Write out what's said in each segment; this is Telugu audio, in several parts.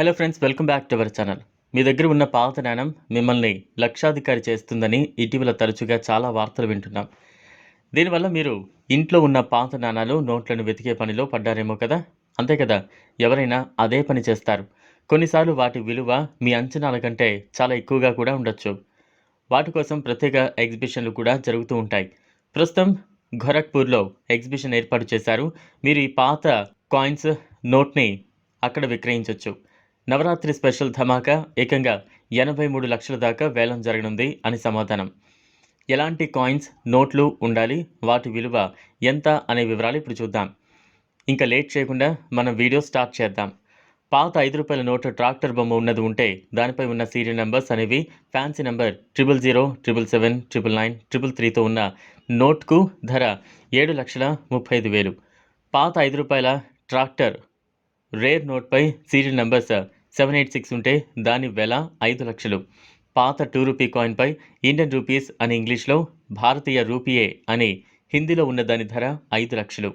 Hello friends welcome back to our channel మీ దగ్గర ఉన్న పాత నాణం మిమ్మల్ని లక్షాధికారి చేస్తుందని ఇటీవల తరచుగా చాలా వార్తలు వింటున్నాం. దీనివల్ల మీరు ఇంట్లో ఉన్న పాత నాణాలు నోట్లను వెతికే పనిలో పడ్డారేమో కదా? అంతే కదా ఎవరైనా అదే పని చేస్తారు. కొన్నిసార్లు వాటి విలువ మీ అంచనాల కంటే చాలా ఎక్కువగా కూడా ఉండొచ్చు. వాటి కోసం ప్రత్యేక ఎగ్జిబిషన్లు కూడా జరుగుతూ ఉంటాయి. ప్రస్తుతం గోరఖ్పూర్లో ఎగ్జిబిషన్ ఏర్పాటు చేశారు. మీరు ఈ పాత కాయిన్స్ నోట్ని అక్కడ విక్రయించవచ్చు నవరాత్రి స్పెషల్ ధమాకా ఏకంగా ఎనభై మూడు లక్షల దాకా వేలం జరగనుంది అని సమాధానం. ఎలాంటి కాయిన్స్ నోట్లు ఉండాలి? వాటి విలువ ఎంత అనే వివరాలు ఇప్పుడు చూద్దాం. ఇంకా లేట్ చేయకుండా మనం వీడియో స్టార్ట్ చేద్దాం. పాత ఐదు రూపాయల నోటు ట్రాక్టర్ బొమ్మ ఉన్నది ఉంటే దానిపై ఉన్న సీరియల్ నెంబర్స్ అనేవి fancy number triple zero triple seven triple nine triple త్రీతో ఉన్న నోట్కు ధర ఏడు లక్షల ముప్పై ఐదు వేలు. పాత ఐదు రూపాయల tractor rare నోట్పై serial numbers seven eight six ఉంటే దాని వెల ఐదు లక్షలు. పాత టూ రూపీ కాయిన్పై ఇండియన్ రూపీస్ అని ఇంగ్లీష్లో భారతీయ రూపీయే అని హిందీలో ఉన్న దాని ధర ఐదు లక్షలు.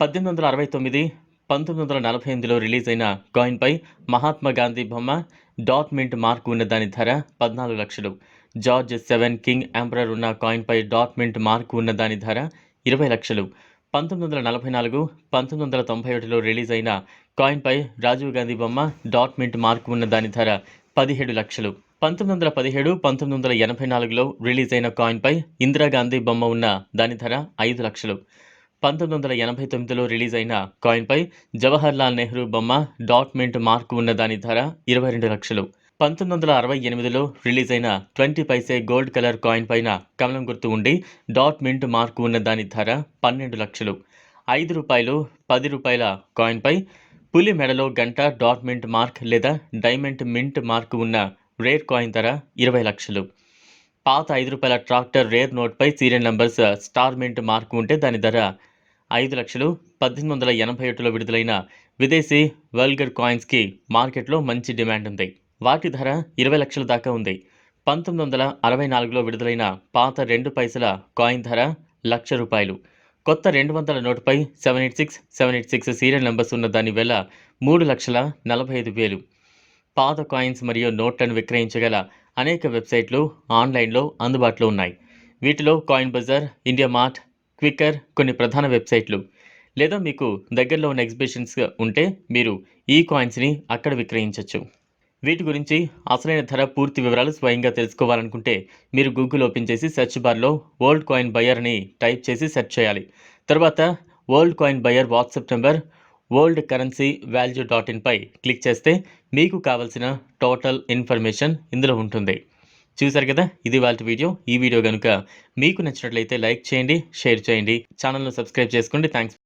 పద్దెనిమిది వందల అరవై తొమ్మిది పంతొమ్మిది వందల నలభై ఎనిమిదిలో రిలీజ్ అయిన కాయిన్పై మహాత్మా గాంధీ బొమ్మ డాట్ మింట్ మార్క్ ఉన్న దాని ధర పద్నాలుగు లక్షలు. జార్జ్ సెవెన్ కింగ్ ఎంపరర్ ఉన్న కాయిన్పై డాట్ మింట్ మార్క్ ఉన్న దాని ధర ఇరవై లక్షలు. పంతొమ్మిది వందల నలభై నాలుగు పంతొమ్మిది వందల తొంభై ఒకటిలో రిలీజ్ అయిన కాయిన్పై రాజీవ్ గాంధీ బొమ్మ డాట్ మింట్ మార్క్ ఉన్న దాని ధర పదిహేడు లక్షలు. పంతొమ్మిది వందల పదిహేడు పంతొమ్మిది వందల ఎనభై నాలుగులో రిలీజ్ అయిన కాయిన్పై ఇందిరాగాంధీ బొమ్మ ఉన్న దాని ధర ఐదు లక్షలు. పంతొమ్మిది వందల ఎనభై తొమ్మిదిలో రిలీజ్ అయిన కాయిన్పై జవహర్ లాల్ నెహ్రూ బొమ్మ డాట్ మింట్ మార్క్ ఉన్న దాని ధర ఇరవై రెండు లక్షలు. పంతొమ్మిది వందల అరవై ఎనిమిదిలో రిలీజ్ అయిన twenty paise gold colour coin పైన కమలం గుర్తు ఉండి డాట్ మింట్ మార్కు ఉన్న దాని ధర పన్నెండు లక్షలు. ఐదు రూపాయలు పది రూపాయల కాయిన్పై పులి మెడలో గంట డాట్ మింట్ మార్క్ లేదా డైమండ్ మింట్ మార్క్ ఉన్న రేర్ కాయిన్ ధర ఇరవై లక్షలు. పాత ఐదు రూపాయల tractor rare నోట్పై serial numbers star mint mark ఉంటే దాని ధర ఐదు లక్షలు పద్దెనిమిది వందల ఎనభై ఒకటిలో విడుదలైన విదేశీ వల్గర్ కాయిన్స్కి మార్కెట్లో మంచి డిమాండ్ ఉంది. వాటి ధర ఇరవై లక్షల దాకా ఉంది. పంతొమ్మిది వందల అరవై నాలుగులో విడుదలైన పాత రెండు పైసల కాయిన్ ధర లక్ష రూపాయలు. కొత్త రెండు వందల నోటుపై seven eight six seven eight six serial numbers ఉన్న దాని వెల మూడు లక్షల నలభై ఐదు వేలు. పాత కాయిన్స్ మరియు నోట్లను విక్రయించగల అనేక వెబ్సైట్లు ఆన్లైన్లో అందుబాటులో ఉన్నాయి. వీటిలో coin Bazar India mart Quikr కొన్ని ప్రధాన వెబ్సైట్లు. లేదా మీకు దగ్గరలో ఉన్న ఎగ్జిబిషన్స్ ఉంటే మీరు ఈ కాయిన్స్ని అక్కడ విక్రయించవచ్చు వీటి గురించి అసలైన ధర పూర్తి వివరాలు స్వయంగా తెలుసుకోవాలనుకుంటే మీరు గూగుల్ ఓపెన్ చేసి సెర్చ్ బార్లో వరల్డ్ కాయిన్ బయర్ అని టైప్ చేసి సెర్చ్ చేయాలి. తర్వాత world coin buyer WhatsApp number world currency value dot ఇన్పై click చేస్తే మీకు కావలసిన టోటల్ ఇన్ఫర్మేషన్ ఇందులో ఉంటుంది. చూసారు కదా? ఇది వాళ్ళ వీడియో. ఈ వీడియో కనుక మీకు నచ్చినట్లయితే లైక్ చేయండి షేర్ చేయండి. ఛానల్ను సబ్స్క్రైబ్ చేసుకోండి. థ్యాంక్స్